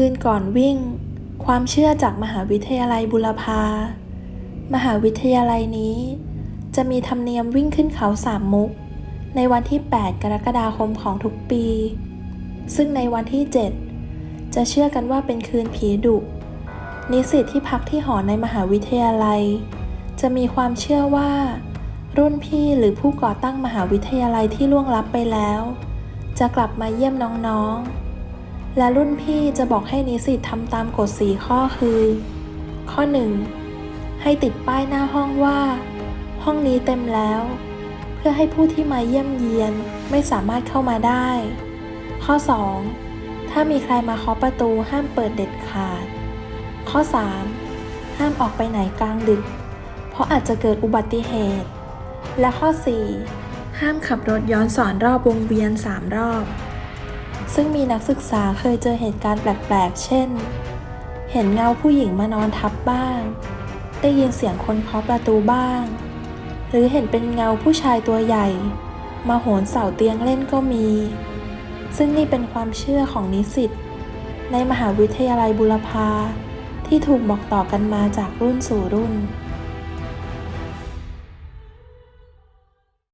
คืนก่อนวิ่ง ความเชื่อจากมหาวิทยาลัยบุรพา มหาวิทยาลัยนี้ จะมีธรรมเนียมวิ่งขึ้นเขาสามมุก ในวันที่ 8 กรกฎาคมของทุกปี ซึ่งในวันที่ 7 จะเชื่อกันว่าเป็นคืนผีดุ นิสิตที่พักที่หอในมหาวิทยาลัย จะมีความเชื่อว่า รุ่นพี่หรือผู้ก่อตั้งมหาวิทยาลัยที่ล่วงลับไปแล้ว จะกลับมาเยี่ยมน้องๆ และรุ่นพี่จะบอกให้นิสิตทำตามกฎสีข้อคือ ข้อ 1. ให้ติดป้ายหน้าห้องว่า ห้องนี้เต็มแล้ว เพื่อให้ผู้ที่มาเยี่ยมเยียนไม่สามารถเข้ามาได้ ข้อ 2. ถ้ามีใครมาเคาะประตูห้ามเปิดเด็ดขาด ข้อ 3. ห้ามออกไปไหนกลางดึก เพราะอาจจะเกิดอุบัติเหตุ และข้อ 4. ห้ามขับรถย้อนสอนรอบวงเวียน 3 รอบ ซึ่งมีนักศึกษาเคยเจอเหตุการณ์แปลกๆ เช่น เห็นเงาผู้หญิงมานอนทับบ้าง ได้ยินเสียงคนเคาะประตูบ้าง หรือเห็นเป็นเงาผู้ชายตัวใหญ่ มาโหนเสาเตียงเล่นก็มี ซึ่งนี่เป็นความเชื่อของนิสิตในมหาวิทยาลัยบุรพาที่ถูกบอกต่อกันมาจากรุ่นสู่รุ่น